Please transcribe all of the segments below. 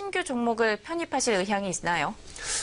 신규 종목을 편입하실 의향이 있나요?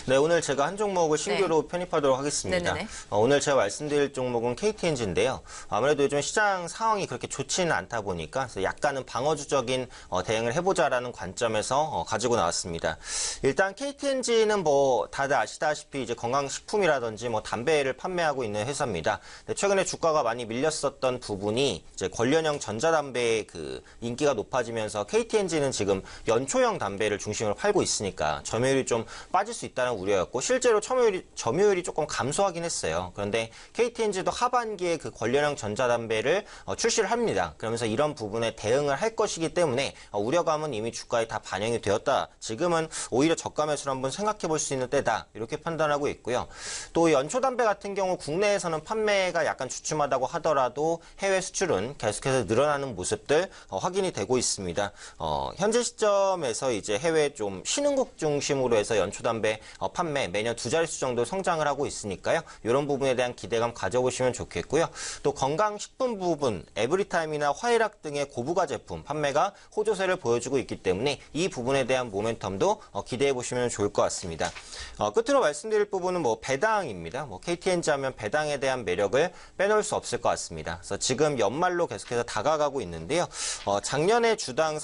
네, 오늘 제가 한 종목을 신규로 편입하도록 하겠습니다. 어, 오늘 제가 말씀드릴 종목은 KTNG인데요. 아무래도 요즘 시장 상황이 그렇게 좋지는 않다 보니까 약간은 방어주적인 어, 대응을 해보자라는 관점에서 어, 가지고 나왔습니다. 일단 KTNG는 뭐 다들 아시다시피 이제 건강식품이라든지 뭐 담배를 판매하고 있는 회사입니다. 최근에 주가가 많이 밀렸었던 부분이 이제 관련형 전자담배의 그 인기가 높아지면서 KTNG는 지금 연초형 담배를 중심으로 팔고 있으니까 점유율이 좀 빠질 수 있다는 우려였고 실제로 점유율이, 점유율이 조금 감소하긴 했어요. 그런데 KTNG도 하반기에 그 관련형 전자담배를 어, 출시를 합니다. 그러면서 이런 부분에 대응을 할 것이기 때문에 어, 우려감은 이미 주가에 다 반영이 되었다. 지금은 오히려 저가 매수를 한번 생각해 볼 수 있는 때다. 이렇게 판단하고 있고요. 또 연초 담배 같은 경우 국내에서는 판매가 약간 주춤하다고 하더라도 해외 수출은 계속해서 늘어나는 모습들 어, 확인이 되고 있습니다. 어, 현재 시점에서 이제 해외 좀 신흥국 중심으로 해서 연초 담배 어, 판매 매년 두 자릿수 정도 성장을 하고 있으니까요. 이런 부분에 대한 기대감 가져보시면 좋겠고요. 또 건강식품 부분, 에브리타임이나 화이락 등의 고부가 제품 판매가 호조세를 보여주고 있기 때문에 이 부분에 대한 모멘텀도 어, 기대해 보시면 좋을 것 같습니다. 어, 끝으로 말씀드릴 부분은 뭐 배당입니다. 뭐 KTNG 하면 배당에 대한 매력을 빼놓을 수 없을 것 같습니다. 그래서 지금 연말로 계속해서 다가가고 있는데요. 어, 작년에 주당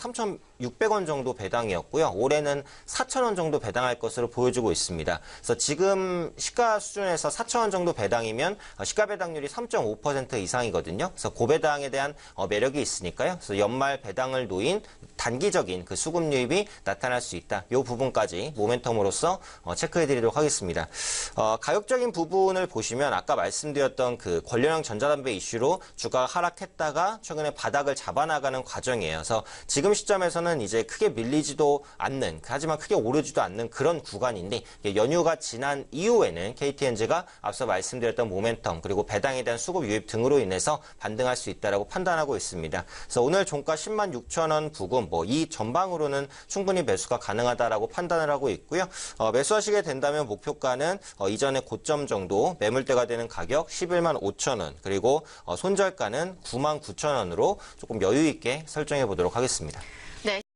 3,600원 정도 배당이었고요. 올해는 4,000원 정도 배당할 것으로 보여주고 있습니다. 그래서 지금 시가 수준에서 4,000원 정도 배당이면 어, 시가 배당률이 3.5% 이상이거든요. 그래서 고배당에 대한 어, 매력이 있으니까요. 그래서 연말 배당을 놓인 단기적인 그 수급 유입이 나타날 수 있다. 이 부분까지 모멘텀으로서 어, 체크해드리도록 하겠습니다. 어, 가격적인 부분을 보시면 아까 말씀드렸던 그 권련형 전자담배 이슈로 주가가 하락했다가 최근에 바닥을 잡아나가는 과정이에요. 그래서 지금 시점에서는 이제 크게 밀리지도 않는 하지만 크게 오르지도 않는 그런 구간인데 연휴가 지난 이후에는 KTNG가 앞서 말씀드렸던 모멘텀 그리고 배당에 대한 수급 유입 등으로 인해서 반등할 수 있다라고 판단하고 있습니다. 그래서 오늘 종가 10만 6천 원 부근 뭐 이 전방으로는 충분히 매수가 가능하다라고 판단을 하고 있고요. 어, 매수하시게 된다면 목표가는 어, 이전의 고점 정도 매물대가 되는 가격 11만 5천 원 그리고 어, 손절가는 9만 9천 원으로 조금 여유 있게 설정해 보도록 하겠습니다.